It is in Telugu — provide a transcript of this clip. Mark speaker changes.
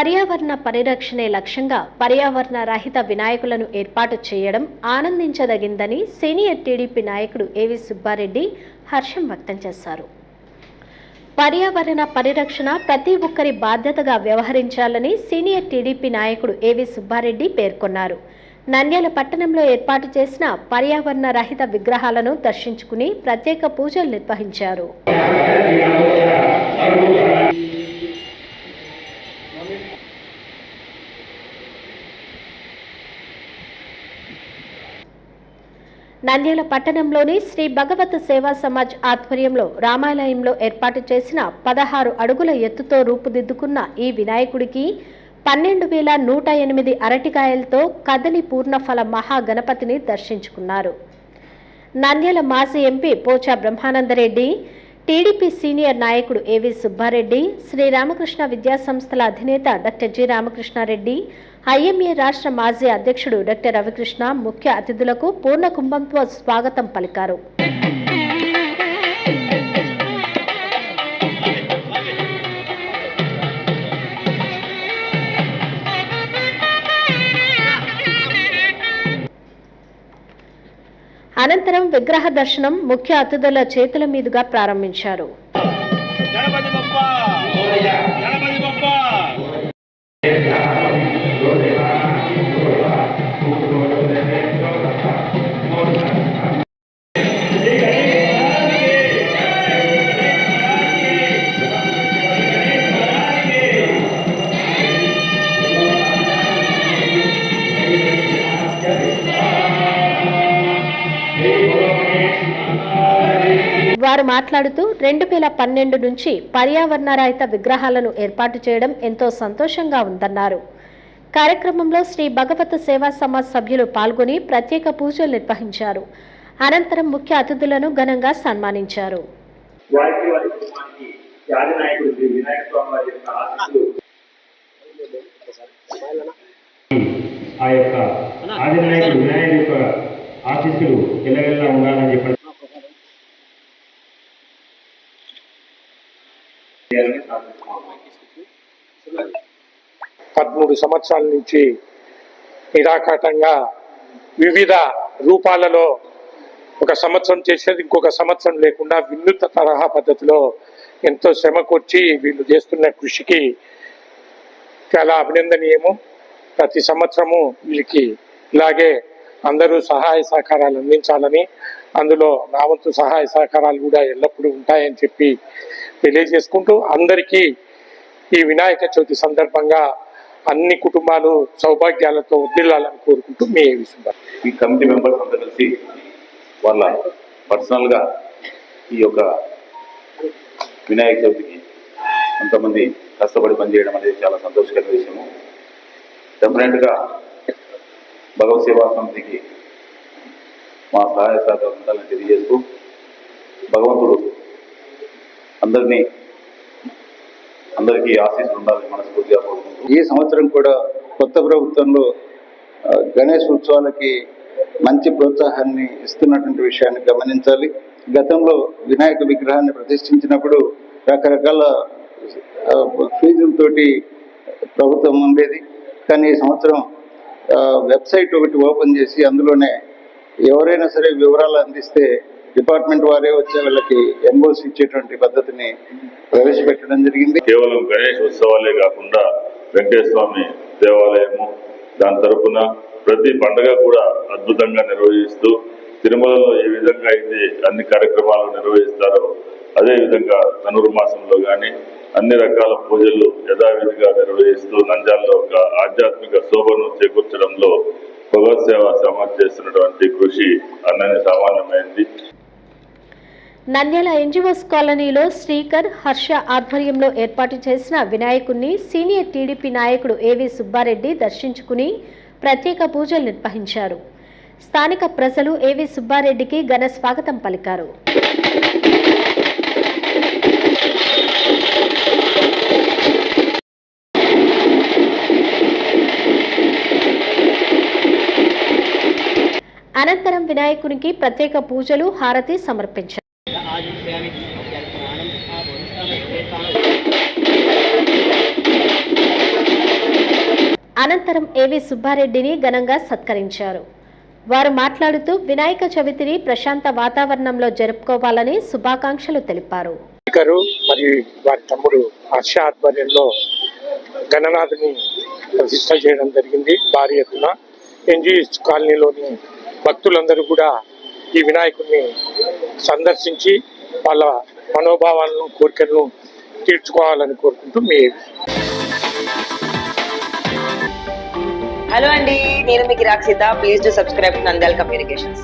Speaker 1: పర్యావరణ పరిరక్షణే లక్ష్యంగా పర్యావరణ రహిత వినాయకులను ఏర్పాటు చేయడం ఆనందించదగిందని సీనియర్ టీడీపీ నాయకుడు ఏవి సుబ్బారెడ్డి హర్షం వ్యక్తం చేశారు. పర్యావరణ పరిరక్షణ ప్రతి ఒక్కరి బాధ్యతగా వ్యవహరించాలని సీనియర్ టీడీపీ నాయకుడు ఏవి సుబ్బారెడ్డి పేర్కొన్నారు. నంద్యాల పట్టణంలో ఏర్పాటు చేసిన పర్యావరణ రహిత విగ్రహాలను దర్శించుకుని ప్రత్యేక పూజలు నిర్వహించారు. నంద్యాల పట్టణంలోని శ్రీ భగవత్ సేవా సమాజ్ ఆధ్వర్యంలో రామాలయంలో ఏర్పాటు చేసిన పదహారు అడుగుల ఎత్తుతో రూపుదిద్దుకున్న ఈ వినాయకుడికి పన్నెండు వేల నూట ఎనిమిది అరటికాయలతో కదలి పూర్ణఫల మహాగణపతిని దర్శించుకున్నారు. నంద్యాల మాజీ MP Pocha Brahmananda Reddy TDP senior నాయకుడు ఏవి సుబ్బారెడ్డి శ్రీరామకృష్ణ విద్యాసంస్థల అధినేత డాక్టర్ జి రామకృష్ణారెడ్డి ఐఎంఏ రాష్ట్ర మాజీ అధ్యక్షుడు డాక్టర్ రవికృష్ణ ముఖ్య అతిథులకు పూర్ణ కుంభంతో స్వాగతం పలికారు. అనంతరం విగ్రహ దర్శనం ముఖ్య అతిథుల చేతుల మీదుగా ప్రారంభించారు. వారు మాట్లాడుతూ రెండు వేల పన్నెండు నుంచి పర్యావరణ రహిత విగ్రహాలను ఏర్పాటు చేయడం ఎంతో సంతోషంగా ఉందన్నారు. కార్యక్రమంలో శ్రీ భగవత్ సేవా సమాజ్ సభ్యులు పాల్గొని ప్రత్యేక పూజలు నిర్వహించారు. అనంతరం ముఖ్య అతిథులను ఘనంగా సన్మానించారు.
Speaker 2: ఆ యొక్క ఆదినాయకుడు వినాయకుడు యొక్క ఆశీస్సులు ఎల్లవెల్లా ఉండాలని చెప్పండి
Speaker 3: పదమూడు సంవత్సరాల నుంచి నిరాకాటంగా వివిధ రూపాలలో ఒక సంవత్సరం చేసేది ఇంకొక సంవత్సరం లేకుండా వినూత్న తరహా పద్ధతిలో ఎంతో శ్రమకొచ్చి వీళ్ళు చేస్తున్న కృషికి చాలా అభినందనీయము. ప్రతి సంవత్సరము వీళ్ళకి ఇలాగే అందరూ సహాయ సహకారాలు అందించాలని అందులో నా వంతు సహాయ సహకారాలు కూడా ఎల్లప్పుడూ ఉంటాయని చెప్పి తెలియజేసుకుంటూ అందరికీ ఈ వినాయక చవితి సందర్భంగా అన్ని కుటుంబాలు సౌభాగ్యాలతో వదిలాలని కోరుకుంటూ మీ
Speaker 4: ఈ కమిటీ మెంబర్స్ అంతా కలిసి వాళ్ళ పర్సనల్గా ఈ యొక్క వినాయక చవితికి అంతమంది కష్టపడి పనిచేయడం అనేది చాలా సంతోషకర విషయము. డెఫినెట్గా భగవత్ సేవా సమితికి మా సహాయ సహకారం ఉండాలని తెలియజేస్తూ భగవంతుడు అందరినీ అందరికీ ఆశీస్సులు ఉండాలని మనస్ఫూర్తిగా కోరుకుంటూ
Speaker 5: ఈ సంవత్సరం కూడా కొత్త ప్రభుత్వంలో గణేష్ ఉత్సవాలకి మంచి ప్రోత్సాహాన్ని ఇస్తున్నటువంటి విషయాన్ని గమనించాలి. గతంలో వినాయక విగ్రహాన్ని ప్రతిష్ఠించినప్పుడు రకరకాల ఫీజులతోటి ప్రభుత్వం ఉండేది. కానీ ఈ సంవత్సరం వెబ్సైట్ ఒకటి ఓపెన్ చేసి అందులోనే ఎవరైనా సరే వివరాలు అందిస్తే డిపార్ట్మెంట్ వారే వచ్చే వాళ్ళకి ఎన్ఓసి ఇచ్చేటువంటి పద్ధతిని ప్రవేశపెట్టడం జరిగింది.
Speaker 4: కేవలం గణేష్ ఉత్సవాలే కాకుండా వెంకటేశ్వర దేవాలయము దాని తరపున ప్రతి పండగ కూడా అద్భుతంగా నిర్వహిస్తూ తిరుమలలో ఏ విధంగా అయితే అన్ని కార్యక్రమాలు నిర్వహిస్తారో అదేవిధంగా ధనుర్మాసంలో కానీ అన్ని రకాల పూజలు యథావిధిగా నిర్వహిస్తూ నంజాల్లో ఒక ఆధ్యాత్మిక శోభను చేకూర్చడంలో భగవత్ సేవ సమాజ్ చేస్తున్నటువంటి కృషి అన్నని సామాన్యమైంది.
Speaker 1: నంద్యాల ఎన్జిఓస్ కాలనీలో శ్రీకర్ హర్ష ఆధ్వర్యంలో ఏర్పాటు చేసిన వినాయకుణ్ణి సీనియర్ టీడీపీ నాయకుడు ఏవి సుబ్బారెడ్డి దర్శించుకుని ప్రత్యేక పూజలు నిర్వహించారు. స్థానిక ప్రజలు ఏవి సుబ్బారెడ్డికి ఘన స్వాగతం పలికారు. అనంతరం వినాయకునికి ప్రత్యేక పూజలు హారతి సమర్పించారు. అనంతరం ఏవి సుబ్బారెడ్డిని ఘనంగా సత్కరించారు. వారు మాట్లాడుతూ వినాయక చవితిని ప్రశాంత వాతావరణంలో జరుపుకోవాలని శుభాకాంక్షలు తెలిపారు.
Speaker 3: మరియు వారి తమ్ముడు హర్ష ఆధ్వర్యంలో గణనాథుని ప్రతిష్ట చేయడం జరిగింది. భారీ ఎత్తున ఎన్జిఎస్ కాలనీలోని భక్తులందరూ కూడా ఈ వినాయకుడిని సందర్శించి వాళ్ళ మనోభావాలను కోరికలను తీర్చుకోవాలని కోరుకుంటూ మీ
Speaker 6: హలో అండి నేను మీకు Rakshitha please to subscribe Nandyal communications